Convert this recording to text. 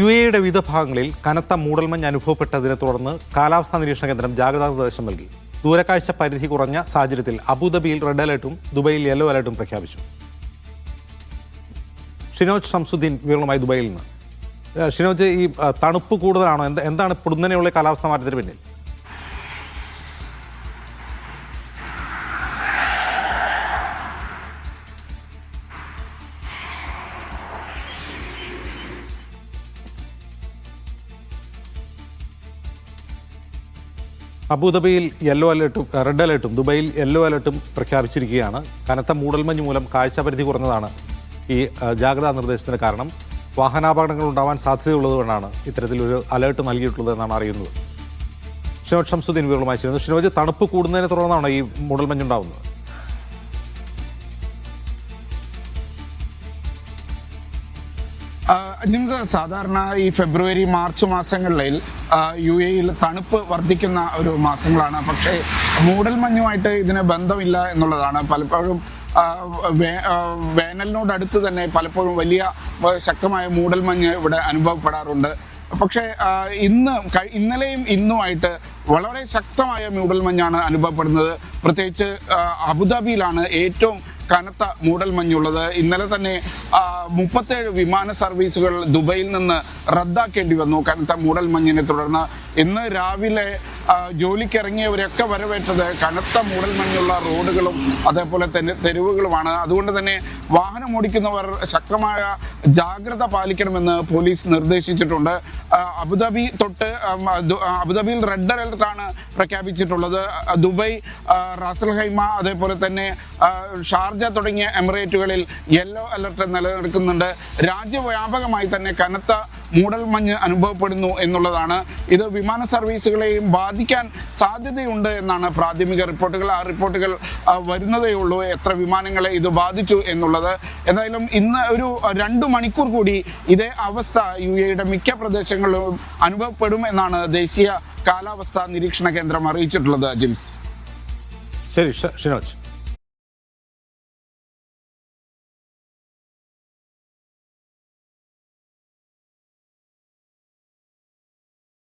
U എയുടെ വിവിധ ഭാഗങ്ങളിൽ കനത്ത മൂടൽമഞ്ഞ് അനുഭവപ്പെട്ടതിനെ തുടർന്ന് കാലാവസ്ഥാ നിരീക്ഷണ കേന്ദ്രം ജാഗ്രതാ നിർദ്ദേശം നൽകി. ദൂരക്കാഴ്ച പരിധി കുറഞ്ഞ സാഹചര്യത്തിൽ അബുദാബിയിൽ റെഡ് അലർട്ടും ദുബൈയിൽ യെല്ലോ അലർട്ടും പ്രഖ്യാപിച്ചു. ഷിനോജ് ഷംസുദ്ദീൻ വിവരങ്ങളുമായി ദുബൈയിൽ നിന്ന്. ഷിനോജ് ഈ തണുപ്പ് കൂടുതലാണോ? എന്താണ് പൊടുന്നനെയുള്ള കാലാവസ്ഥ മാറ്റത്തിന് പിന്നിൽ? അബുദാബിയിൽ യെല്ലോ അലേർട്ടും റെഡ് അലേർട്ടും ദുബൈയിൽ യെല്ലോ അലേർട്ടും പ്രഖ്യാപിച്ചിരിക്കുകയാണ്. കനത്ത മൂടൽമഞ്ഞ് മൂലം കാഴ്ചപരിധി കുറഞ്ഞതാണ് ഈ ജാഗ്രതാ നിർദ്ദേശത്തിന് കാരണം. വാഹനാപകടങ്ങൾ ഉണ്ടാവാൻ സാധ്യതയുള്ളതുകൊണ്ടാണ് ഇത്തരത്തിലൊരു അലേർട്ട് നൽകിയിട്ടുള്ളത് എന്നാണ് അറിയുന്നത്. ഷിനോജ് ഷംസുദ്ദീൻ വിവരങ്ങളുമായി ചേരുന്നു ഷിനോജ് തണുപ്പ് കൂടുന്നതിനെ തുടർന്നാണ് ഈ മൂടൽമഞ്ഞ് ജിംസ് സാധാരണ ഈ ഫെബ്രുവരി മാർച്ച് മാസങ്ങളിൽ യു എയിൽ തണുപ്പ് വർദ്ധിക്കുന്ന ഒരു മാസങ്ങളാണ്. പക്ഷേ മൂടൽമഞ്ഞുമായിട്ട് ഇതിന് ബന്ധമില്ല എന്നുള്ളതാണ്. പലപ്പോഴും വേനലിനോട് അടുത്ത് തന്നെ പലപ്പോഴും വലിയ ശക്തമായ മൂടൽമഞ്ഞ് ഇവിടെ അനുഭവപ്പെടാറുണ്ട്. പക്ഷേ ഇന്ന് ഇന്നലെയും ഇന്നുമായിട്ട് വളരെ ശക്തമായ മൂടൽമഞ്ഞാണ് അനുഭവപ്പെടുന്നത്. പ്രത്യേകിച്ച് അബുദാബിയിലാണ് ഏറ്റവും കനത്ത മൂടൽമഞ്ഞുള്ളത് ഇന്നലെ തന്നെ മുപ്പത്തേഴ് വിമാന സർവീസുകൾ ദുബൈയിൽ നിന്ന് റദ്ദാക്കേണ്ടി വന്നു. കനത്ത മൂടൽമഞ്ഞിനെ തുടർന്ന് ഇന്ന് രാവിലെ ജോലിക്കിറങ്ങിയവരൊക്കെ വരവേറ്റത് കനത്ത മൂടൽമഞ്ഞുള്ള റോഡുകളും അതേപോലെ തന്നെ തെരുവുകളുമാണ്. അതുകൊണ്ട് തന്നെ വാഹനം ഓടിക്കുന്നവർ ശക്തമായ ജാഗ്രത പാലിക്കണമെന്ന് പോലീസ് നിർദ്ദേശിച്ചിട്ടുണ്ട്. അബുദാബി തൊട്ട് അബുദാബിയിൽ റെഡ് അലർട്ടാണ് പ്രഖ്യാപിച്ചിട്ടുള്ളത്. ആ, ദുബൈ റാസൽഹൈമ റാസൽ ഹൈമ അതേപോലെ തന്നെ ഷാർജ തുടങ്ങിയ എമിറേറ്റുകളിൽ യെല്ലോ അലർട്ട് നിലനിൽക്കുന്നുണ്ട്. രാജ്യവ്യാപകമായി തന്നെ കനത്ത മൂടൽമഞ്ഞ് അനുഭവപ്പെടുന്നു എന്നുള്ളതാണ്. ഇത് വിമാന സർവീസുകളെയും ബാധിക്കാൻ സാധ്യതയുണ്ട് എന്നാണ് പ്രാഥമിക റിപ്പോർട്ടുകൾ. ആ റിപ്പോർട്ടുകൾ വരുന്നതേ ഉള്ളൂ. എത്ര വിമാനങ്ങളെ ഇത് ബാധിച്ചു എന്നുള്ളത്. എന്തായാലും ഇന്ന് ഒരു രണ്ടു മണിക്കൂർ കൂടി ഇതേ അവസ്ഥ യു എയുടെ മിക്ക പ്രദേശങ്ങളിലും അനുഭവപ്പെടും എന്നാണ് ദേശീയ കാലാവസ്ഥാ നിരീക്ഷണ കേന്ദ്രം അറിയിച്ചിട്ടുള്ളത് ജിംസ്. ശരി ഷിനോജ്.